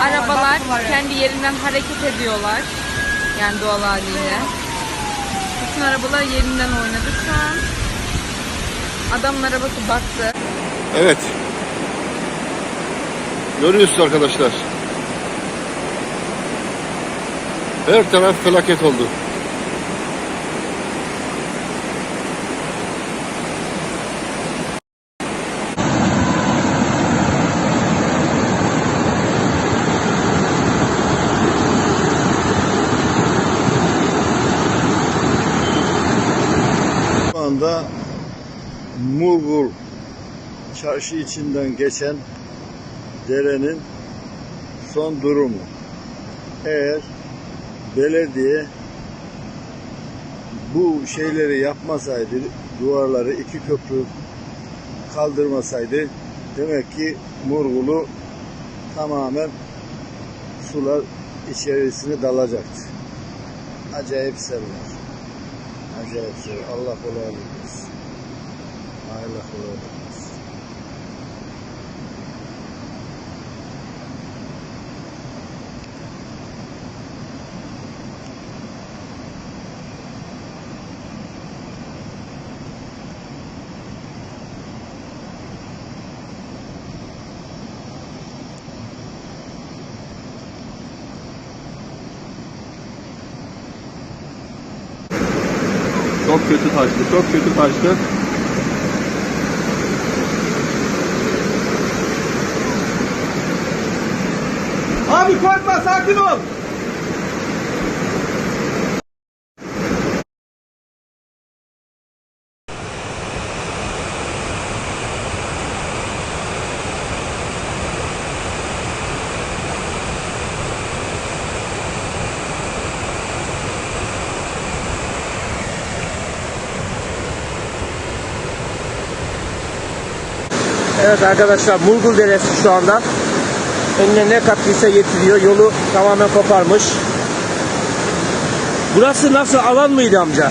Arabalar kendi yerinden hareket ediyorlar. Yani doğal haliyle. Bütün arabalar yerinden oynadı şu an. Adamın arabası battı. Evet. Görüyorsunuz arkadaşlar. Her taraf felaket oldu. Anda Murgur çarşı içinden geçen derenin son durumu. Eğer belediye bu şeyleri yapmasaydı, duvarları iki köprü kaldırmasaydı demek ki Murgul'u tamamen sular içerisine dalacaktı. Acayip seviyor. Acayip seviyor. Allah kolaylık versin. Allah kolaylık versin. Çok kötü taştı, çok kötü taştı. Abi korkma, sakin ol. Evet arkadaşlar Murgul Deresi şu anda. Önüne ne kattıysa getiriyor. Yolu tamamen koparmış. Burası nasıl alan mıydı amca?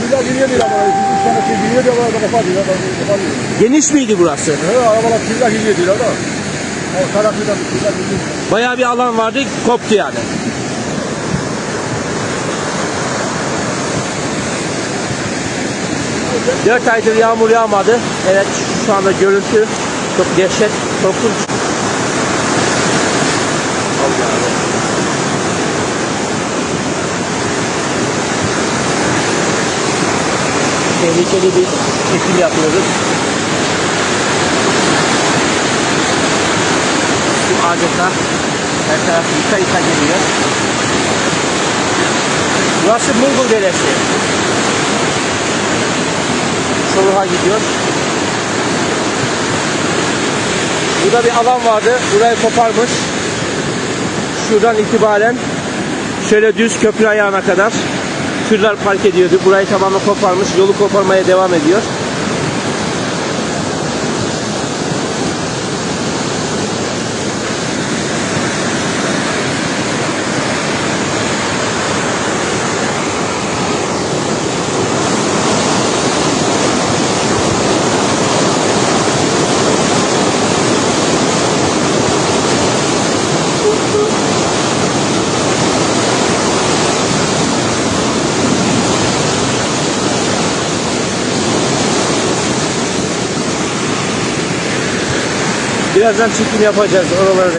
Şurada giriyor bir araba. Üç tane şey giriyor kapatıyor. Kapatıyor. Geniş miydi burası? Evet arabalar şurada giriyor diyor da. O tarafından şurada giriyor. Bayağı bir alan vardı koptu yani. Dört aydır yağmur yağmadı. Evet şu anda görüntü çok dehşet, korkunç. Tehlikeli bir çekim yapıyoruz. Su adeta her taraf yıka yıka geliyor. Burası Mungul Deresi. Çoluğa gidiyor. Burada bir alan vardı. Burayı koparmış. Şuradan itibaren şöyle düz köprü ayağına kadar tırlar park ediyordu. Burayı tamamen koparmış. Yolu koparmaya devam ediyor. Birazdan çekim yapacağız oraları.